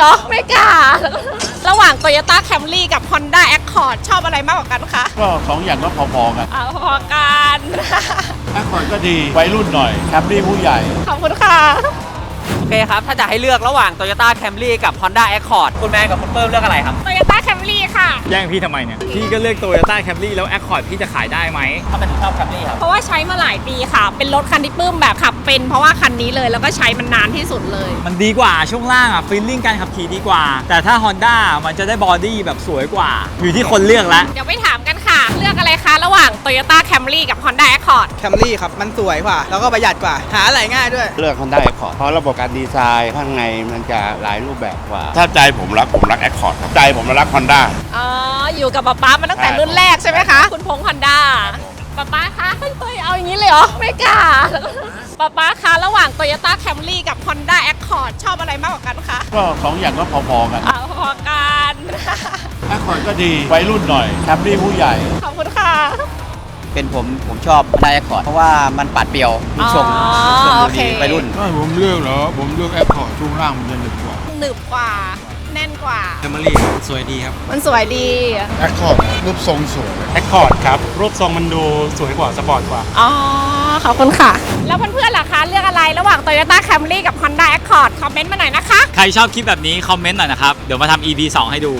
เหรอ ไม่กล้า ระหว่าง Toyota Camry กับ Honda Accord ชอบอะไรมากกว่ากันคะก็สองอย่างก็พอๆกันอ่าพอๆกันแอคคอร์ดก็ดีวัยรุ่นหน่อยแคมรี่ผู้ใหญ่ ขอบคุณค่ะ โอเคครับ ถ้าจะให้เลือกระหว่าง Toyota Camry กับ Honda Accord คุณแมนกับคุณเปิ้มเลือกอะไรครับ Toyota Camry ค่ะ แย่งพี่ทำไมเนี่ย พี่ก็เลือกโตโยต้าแคมรี่แล้วแอคคอร์ดพี่จะขายได้ไหมถ้าเป็นชอบ Camry ครับ เพราะว่าใช้มาหลายปีค่ะ เป็นรถคันที่ปื้มแบบขับเป็นเพราะว่าคันนี้เลยแล้วก็ใช้มันนานที่สุดเลย มันดีกว่าช่วงล่างอะฟีลลิ่งการขับขี่ดีกว่า แต่ถ้า Honda มันจะได้บอดี้แบบสวยกว่า อยู่ที่คนเลือกแล้วเดี๋ยวไปถาม รคะระหว่าง Toyota Camry กับ Honda Accord แคมรี่ครับ มันสวยกว่า แล้วก็ประหยัดกว่า หาอะไรง่ายด้วย เลือก Honda Accord เพราะระบบการดีไซน์ข้างในมันจะหลายรูปแบบกว่า ถ้าใจผมรักผมรักแอคคอร์ดใจผมรักฮอนด้าอ๋อ อยู่กับป๊าป๊ามาตั้งแต่ใช่รุ่นแรกใช่ไหมคะ คุณพงษ์พันดาป๊าป๊าคะเฮ้ยเอาอย่างนี้เลยเหรอ ไม่กล้าป๊าป๊าคะ ระหว่าง Toyota Camry กับ Honda Accord ชอบอะไรมากกว่ากันคะก็สองอย่างก็พอๆกันอ่าพอๆกันแอคคอร์ดก็ดีวัยรุ่นหน่อยแคมรี่ผู้ใหญ่ขอบคุณค่ะ เป็นผมผมชอบไดอะคอร์ดเพราะว่ามันปัดเปรียวรูปทรงอ๋อรูปทรงโอดูเค ดีวัยรุ่น ถ้าผมเลือกเหรอ ผมเลือกแอคคอร์ดช่วงล่างมันจะหนึบกว่าหนึบกว่า แน่นกว่า แคมรี่สวยดีครับ มันสวยดี แอคคอร์ดรูปทรงสวย แอคคอร์ดครับ รูปทรงมันดูสวยกว่า สปอร์ตกว่า อ๋อ ขอบคุณค่ะ แล้วเพื่อนๆล่ะคะ เลือกอะไรระหว่าง Toyota Camry กับ Honda Accord คอมเมนต์มาหน่อยนะคะ ใครชอบคลิปแบบนี้ คอมเมนต์หน่อยนะครับ เดี๋ยวมาทำ EP 2 ให้ดู